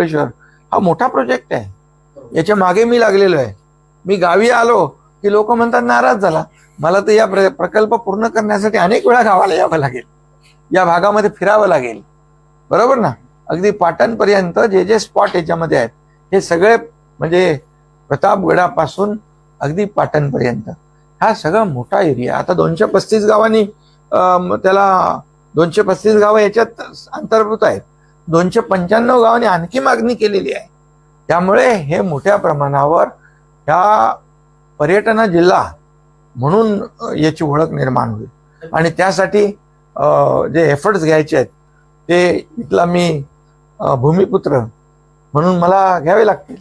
महाबळेश्वर हा मोठा प्रोजेक्ट आहे. याच्या मागे मी लागलेलो आहे. मी गावी आलो की लोक म्हणतात नाराज झाला. मला तर या प्रकल्प पूर्ण करण्यासाठी अनेक वेळा गावाला यावं लागेल. या भागामध्ये फिरावं लागेल. बरोबर ना? अगदी पाटणपर्यंत जे जे स्पॉट याच्यामध्ये आहेत हे सगळे म्हणजे प्रतापगडापासून अगदी पाटणपर्यंत. हा सगळा मोठा एरिया आता दोनशे पस्तीस गावांनी त्याला दोनशे पस्तीस गावं याच्यात अंतर्भूत आहेत. दोनशे पंच्याण्णव गावांनी आणखी मागणी केलेली आहे. त्यामुळे हे मोठ्या प्रमाणावर ह्या पर्यटन जिल्हा म्हणून याची ओळख निर्माण होईल. आणि त्यासाठी जे एफर्ट्स घ्यायचे आहेत ते इथला मी भूमिपुत्र म्हणून मला घ्यावे लागतील.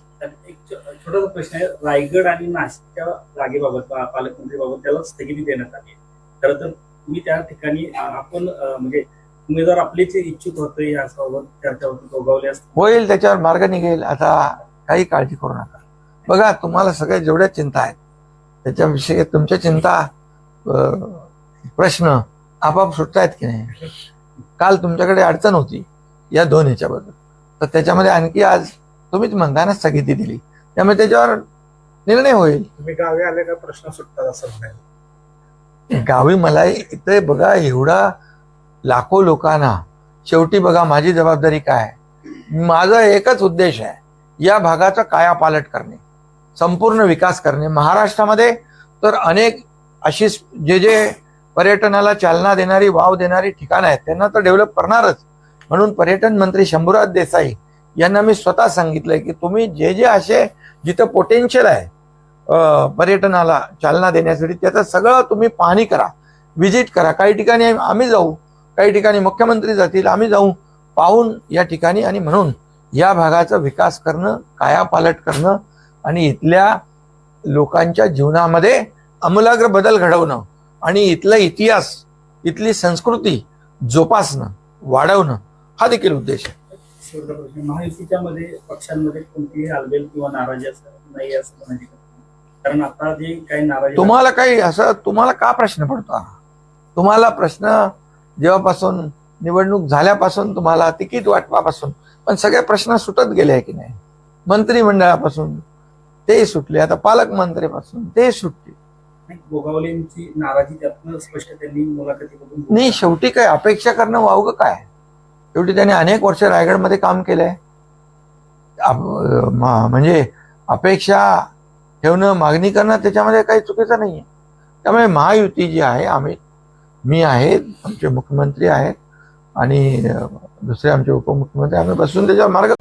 छोटासा प्रश्न आहे. रायगड आणि नाशिकच्या जागेबाबत पालकमंत्रीबाबत त्याला स्थगिती देण्यात आली आहे. खरं तर मी त्या ठिकाणी आपण म्हणजे उमेदवार आपलेच इच्छुक होते याबाबत चर्चा होती असते. होईल त्याच्यावर मार्ग निघेल. आता काही काळजी करू नका. बघा तुम्हाला सगळ्या जेवढ्या चिंता आहेत त्याच्याविषयी तुमच्या चिंता प्रश्न आपाप सुटतायत की नाही? काल तुमच्याकडे अडचण होती या दोन ह्याच्याबद्दल तर त्याच्यामध्ये आणखी आज तुम्हीच म्हणता ना स्थगिती दिली. त्यामुळे त्याच्यावर निर्णय होईल. तुम्ही गावी आले का प्रश्न सुटतात असं म्हणाल गावी मला इथे बघा एवढा लाखो लोकांना शेवटी बघा माझी जबाबदारी काय? माझा एकच उद्देश आहे या भागाचा कायापालट करणे संपूर्ण विकास करणे. महाराष्ट्रामध्ये तर अनेक अशी जे जे पर्यटनाला चालना देणारी वाव देणारी ठिकाणं आहेत त्यांना तर डेव्हलप करणारच. म्हणून पर्यटन मंत्री शंभूराज देसाई यांना मी स्वतः सांगितलंय की तुम्ही जे जे असे जिथं पोटेन्शियल आहे पर्यटनाला चालना देण्यासाठी त्याचं सगळं तुम्ही पाहणी करा व्हिजिट करा. काही ठिकाणी आम्ही जाऊ काही ठिकाणी मुख्यमंत्री जातील आम्ही जाऊ पाहून या ठिकाणी आणि म्हणून या भागाचा विकास करणं कायापालट करणं आणि इथल्या लोकांच्या जीवनामध्ये आमूलाग्र बदल घडवणं आणि इथला इतिहास इथली संस्कृती जोपासणं वाढवणं हा देखील उद्देश आहे महायुतीच्या मध्ये पक्षांमध्ये कोणतीही हालबेल किंवा नाराजी असं नाही असं म्हणायची का? कारण आता जे काही नाराजी तुम्हाला काही असं तुम्हाला का प्रश्न पडतो? तुम्हाला प्रश्न जेव्हापासून निवडणूक झाल्यापासून तुम्हाला तिकीट वाटपापासून पण सगळे प्रश्न सुटत गेले आहे की नाही? मंत्रिमंडळापासून ते सुटले आता पालकमंत्रीपासून ते सुटले. नाही, गोगावलेंची नाराजी त्यातनं स्पष्ट त्यांनी मुलाखतीमधून नाही शेवटी काय अपेक्षा करणं वावगं काय? शेवटी त्याने अनेक वर्ष रायगडमध्ये काम केलंय. म्हणजे अपेक्षा ठेवणं मागणी करणं त्याच्यामध्ये काही चुकीचं नाहीये. त्यामुळे महायुती जी आहे आम्ही मी आहे आमचे मुख्यमंत्री आहेत आणि दुसरे आमचे उपमुख्यमंत्री आम्ही बसून त्याच्यावर मार्ग